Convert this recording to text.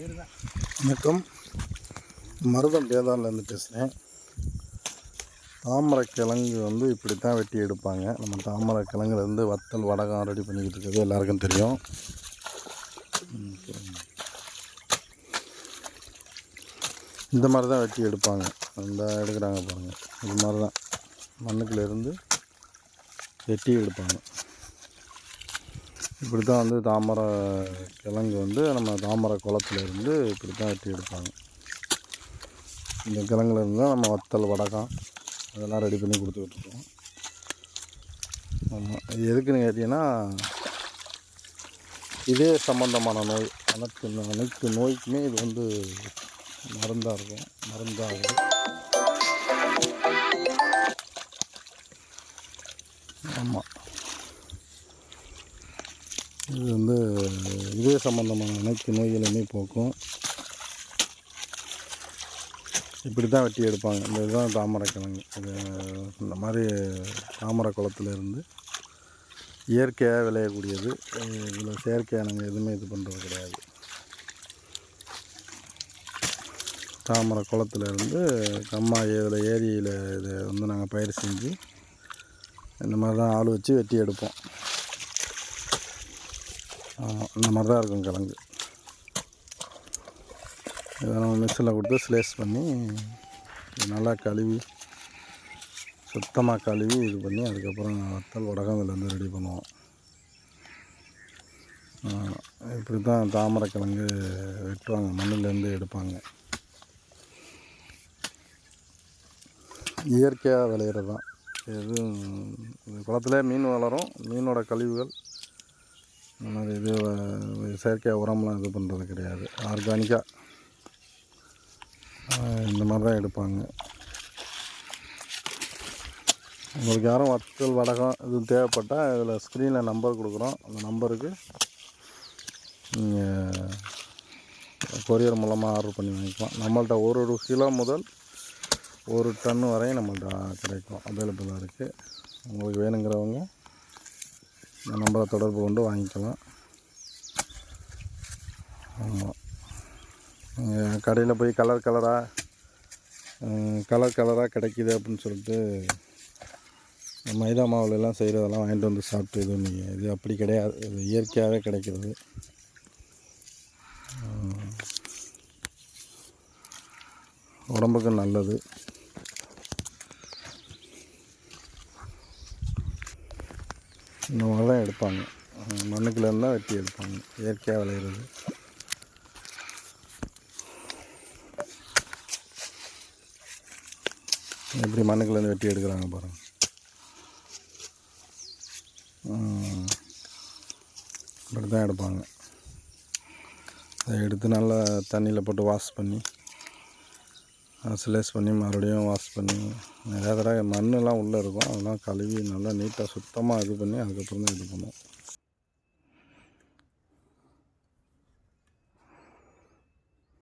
வணக்கம். மருதம் வேதாலேருந்து பேசுகிறேன் தாமரை கிழங்கு வந்து இப்படி தான் வெட்டி எடுப்பாங்க. நம்ம தாமரை கிழங்குலேருந்து வத்தல் வடகம் ரெடி பண்ணிக்கிட்டு இருக்கிறது எல்லாருக்கும் தெரியும். இந்த மாதிரி தான் வெட்டி எடுப்பாங்க. இந்த எடுக்கிறாங்க பாருங்கள் இது மாதிரி தான் மண்ணுக்குள்ளேருந்து வெட்டி எடுப்பாங்க. இப்படி தான் வந்து தாமரை கிழங்கு வந்து நம்ம தாமரை குளத்துல இருந்து இப்படி தான் வெட்டி எடுப்பாங்க. இந்த கிழங்குல இருந்து தான் நம்ம வத்தல் வடகம் அதெல்லாம் ரெடி பண்ணி கொடுத்துக்கிட்டுருக்கோம் ஆமாம் இது எதுக்குன்னு கேட்டிங்கன்னா இதே சம்மந்தமான நோய் அனைத்து அனைத்து நோய்க்குமே இது வந்து மருந்தாக இருக்கும். மருந்தாகும் ஆமாம் இது வந்து இதய சம்மந்தமான அனைத்து நோய்களையுமே போக்கும். இப்படி தான் வெட்டி எடுப்பாங்க. இந்த இதுதான் தாமரை கிழங்கு இது இந்த மாதிரி தாமரை குளத்துலேருந்து இயற்கையாக விளையக்கூடியது. இதில் செயற்கையாக நாங்கள் எதுவுமே இது பண்ணுறது கிடையாது. தாமரை குளத்துல இருந்து கம்மா இதில் ஏரியில் இதை வந்து நாங்கள் பயிர் செஞ்சு இந்த மாதிரி தான் ஆள் வச்சு வெட்டி எடுப்போம். ஆமாம் இந்த மாதிரி தான் இருக்கும் கிழங்கு. இதை நம்ம மிக்சியில் கொடுத்து ஸ்லேஸ் பண்ணி நல்லா கழுவி சுத்தமாக கழுவி இது பண்ணி அதுக்கப்புறம் வத்தல் வடகம் இதுலேருந்து ரெடி பண்ணுவோம். இப்படி தான் தாமரை கிழங்கு வெட்டுவாங்க மண்ணிலேருந்து எடுப்பாங்க. இயற்கையாக விளையிறது தான் எதுவும் குளத்துலேயே மீன் வளரும் மீனோட கழிவுகள் மாதிரி இது செயற்கை உரம்லாம் இது பண்ணுறது கிடையாது. ஆர்கானிக்காக இந்த மாதிரி தான் எடுப்பாங்க. உங்களுக்கு யாரும் வத்தல் வடகம் இது தேவைப்பட்டால் இதில் ஸ்க்ரீனில் நம்பர் கொடுக்குறோம். அந்த நம்பருக்கு நீங்கள் கொரியர் மூலமாக ஆர்டர் பண்ணி வாங்கிக்கலாம். நம்மள்ட்ட ஒரு ஒரு கிலோ முதல் ஒரு டன் வரையும் நம்மள்ட்ட கிடைக்கும். அவைலபிளாக இருக்குது உங்களுக்கு வேணுங்கிறவங்க இந்த நம்பரை தொடர்பு கொண்டு வாங்கிக்கலாம். ஆமாம் நீங்கள் கடையில் போய் கலர் கலராக கலர் கலராக கிடைக்கிது அப்படின்னு சொல்லிட்டு மைதா மாவுல எல்லாம் செய்கிறதெல்லாம் வாங்கிட்டு வந்து சாப்பிட்டு எதுவும் நீங்கள் இது அப்படி கிடையாது. இது இயற்கையாகவே கிடைக்கிறது. உடம்புக்கு நல்லது. இந்த மாதிரிலாம் எடுப்பாங்க. மண்ணுக்குள்ளெல்லாம் வெட்டி எடுப்பாங்க. இயற்கையாக விளையிறது. எப்படி மண்ணுக்குள்ளேருந்து வெட்டி எடுக்கிறாங்க பாருங்கள் இப்படி தான் எடுப்பாங்க. அதை எடுத்து நல்லா தண்ணியில் போட்டு வாஷ் பண்ணி ஸ்லேஸ் பண்ணி மறுபடியும் வாஷ் பண்ணி நிறையா தடவை மண்ணெல்லாம் உள்ளே இருக்கும். அதெல்லாம் கழுவி நல்லா நீட்டாக சுத்தமாக இது பண்ணி அதுக்கப்புறம் தான் இது பண்ணுவோம்.